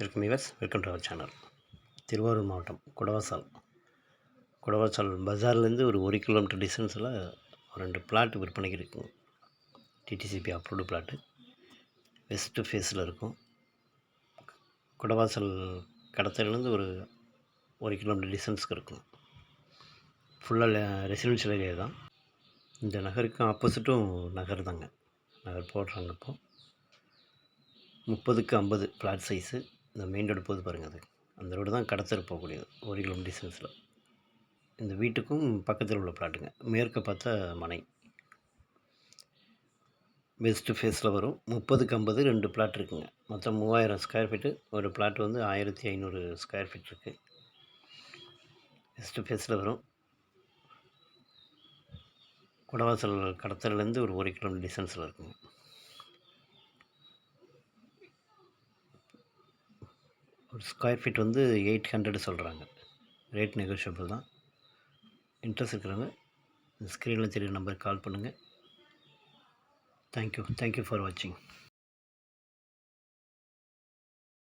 Welcome yours welcome to our channel. Thiruvarur மாவட்டம் குடவாசால். குடவாசால் பஜார்லேருந்து ஒரு ஒரு கிலோமீட்டர் டிஸ்டன்ஸில் ரெண்டு பிளாட் விற்பனைக்கு இருக்குங்க டிடிசிபி அப்ரூவ்டு பிளாட்டு. வெஸ்ட்டு ஃபேஸில் இருக்கும். குடவாசல் கடத்திலேருந்து ஒரு ஒரு கிலோமீட்டர் டிஸ்டன்ஸ்க்கு இருக்கும். ஃபுல்லாக ரெசிடென்ஷியல் ஏரியா தான். இந்த நகருக்கு ஆப்போசிட்டும் நகர் தாங்க. நகர் போடுறாங்க இப்போது முப்பதுக்கு ஐம்பது ஃப்ளாட் சைஸு இந்த மெயின் ரோடு போகுது பாருங்கள் அது. அந்த ரோடு தான் கடத்தல் போகக்கூடியது ஒரு கிலோமீட்டர் டிஸ்டன்ஸில் இந்த வீட்டுக்கும் பக்கத்தில் உள்ள பிளாட்டுங்க மேற்க பார்த்தா மனை. பெஸ்ட்டு ஃபேஸில் வரும். முப்பதுக்கு ஐம்பது ரெண்டு பிளாட் இருக்குங்க. மொத்தம் மூவாயிரம் ஸ்கொயர் ஃபீட்டு ஒரு பிளாட் வந்து ஆயிரத்தி ஐநூறு ஸ்கொயர் ஃபீட் இருக்குது பெஸ்ட்டு ஃபேஸில் வரும். குடவாசல் கடத்தலேருந்து ஒரு ஒரு கிலோமீட்டர் டிஸ்டன்ஸில் இருக்குங்க. ஒரு ஸ்கொயர் ஃபீட் வந்து எயிட் ஹண்ட்ரட் சொல்கிறாங்க ரேட் நெகோஷியபிள் தான். இன்ட்ரெஸ்ட் இருக்கிறவங்க ஸ்க்ரீனில் தெரியுற நம்பருக்கு கால் பண்ணுங்கள் தேங்க்யூ தேங்க்யூ ஃபார் வாட்சிங்